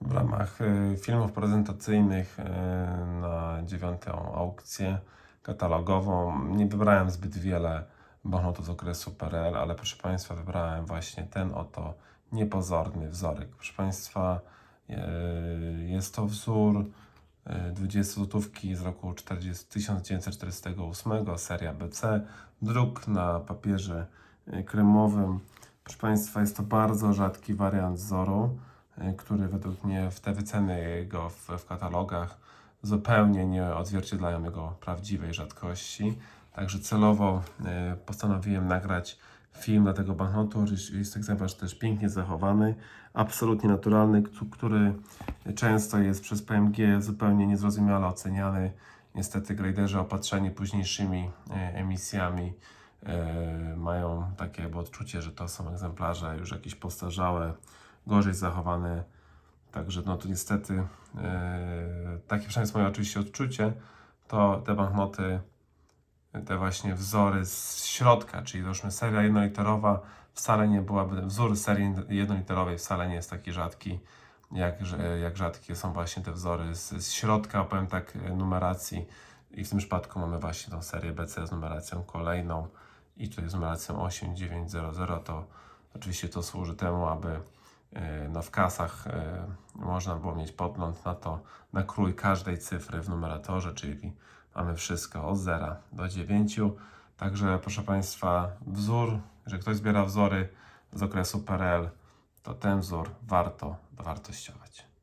W ramach e, filmów prezentacyjnych e, na dziewiątą aukcję katalogową nie wybrałem zbyt wiele banknotów z okresu PRL, ale proszę Państwa wybrałem właśnie ten oto niepozorny wzorek. Proszę Państwa e, jest to wzór e, 20 złotówki z roku 40, 1948, seria BC, druk na papierze kremowym. Proszę Państwa, jest to bardzo rzadki wariant wzoru, który według mnie te wyceny jego w, w katalogach zupełnie nie odzwierciedlają jego prawdziwej rzadkości. Także celowo e, postanowiłem nagrać film dla tego banknotu. Jest egzemplarz też pięknie zachowany, absolutnie naturalny, któ- który często jest przez PMG zupełnie niezrozumiale oceniany. Niestety graderzy opatrzeni późniejszymi e, emisjami e, mają takie odczucie, że to są egzemplarze już jakieś postarzałe, gorzej zachowane. Także no to niestety e, takie przynajmniej jest moje oczywiście odczucie, to te banknoty te właśnie wzory z środka, czyli załóżmy seria jednoliterowa wcale nie byłaby, wzór serii jednoliterowej wcale nie jest taki rzadki, jak, jak rzadkie są właśnie te wzory z, z środka, powiem tak, numeracji. I w tym przypadku mamy właśnie tą serię BC z numeracją kolejną. I tutaj z numeracją 8900, to oczywiście to służy temu, aby no w kasach e, można było mieć podgląd na to, na krój każdej cyfry w numeratorze, czyli mamy wszystko od 0 do 9. Także proszę Państwa, wzór, że ktoś zbiera wzory z okresu PRL, to ten wzór warto dowartościować.